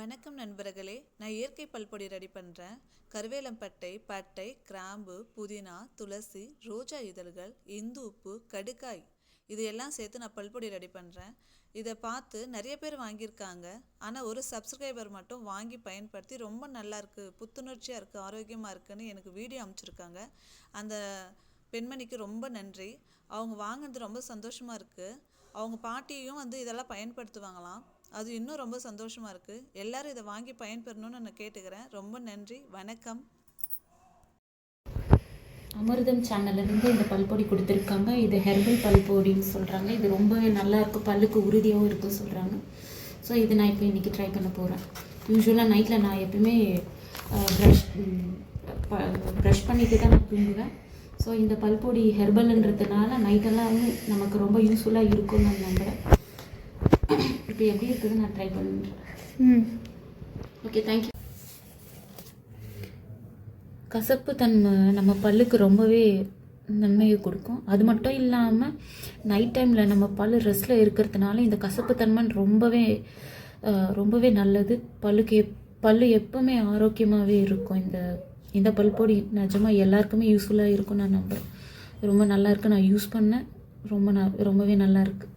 வணக்கம் நண்பர்களே. நான் இயற்கை பல்பொடி ரெடி பண்ணுறேன் கருவேலம்பட்டை பட்டை கிராம்பு புதினா துளசி ரோஜா இதழ்கள் இந்து உப்பு கடுக்காய் இதையெல்லாம் சேர்த்து நான் பல்பொடி ரெடி பண்ணுறேன் இதை பார்த்து நிறைய பேர் வாங்கியிருக்காங்க. ஆனால் ஒரு சப்ஸ்கிரைபர் மட்டும் வாங்கி பயன்படுத்தி ரொம்ப நல்லாயிருக்கு புத்துணர்ச்சியாக இருக்குது ஆரோக்கியமாக இருக்குன்னு எனக்கு வீடியோ அமைச்சிருக்காங்க. அந்த பெண்மணிக்கு ரொம்ப நன்றி. அவங்க வாங்கினது ரொம்ப சந்தோஷமாக இருக்குது அவங்க பாட்டியும் வந்து இதெல்லாம் பயன்படுத்துவாங்களாம். அது இன்னும் ரொம்ப சந்தோஷமாக இருக்குது எல்லாரும் இதை வாங்கி பயன்பெறணும்னு நான் கேட்டுக்கிறேன். ரொம்ப நன்றி. வணக்கம். அமிர்தம் சேனல்லேருந்து இந்த பல்பொடி கொடுத்துருக்காங்க. இது ஹெர்பல் பல்பொடின்னு சொல்கிறாங்க இது ரொம்பவே நல்லா இருக்கும். பல்லுக்கு உறுதியாகவும் இருக்கும் சொல்கிறாங்க ஸோ இது நான் இப்போ இன்றைக்கி ட்ரை பண்ண போகிறேன் யூஸ்வலாக நைட்டில் நான் எப்பவுமே ப்ரஷ் ப்ரஷ் பண்ணிட்டு தான் நான் தூங்குவேன். ஸோ இந்த பல்பொடி ஹெர்பல்ன்றதுனால நைட்டெல்லாம் நமக்கு ரொம்ப யூஸ்ஃபுல்லாக இருக்கும்னு நான் நம்புகிறேன் இப்போ எப்படி இருக்குது நான் ட்ரை பண்ணுறேன் ஓகே தேங்க்யூ கசப்பு தன்மை நம்ம பல்லுக்கு ரொம்பவே நன்மையை கொடுக்கும். அது மட்டும் இல்லாமல் நைட் டைமில் நம்ம பல் ரெஸ்ட்டில் இருக்கிறதுனால இந்த கசப்பு தன்மை ரொம்பவே ரொம்பவே நல்லது. பல்லுக்கு எப் பல்லு எப்பவுமே ஆரோக்கியமாகவே இருக்கும். இந்த இந்த பல்பொடி நிஜமாக எல்லாருக்குமே யூஸ்ஃபுல்லாக இருக்கும் நான் நம்புகிறேன் ரொம்ப நல்லா இருக்கு. நான் யூஸ் பண்ணேன். ரொம்ப ந ரொம்பவே நல்லா இருக்குது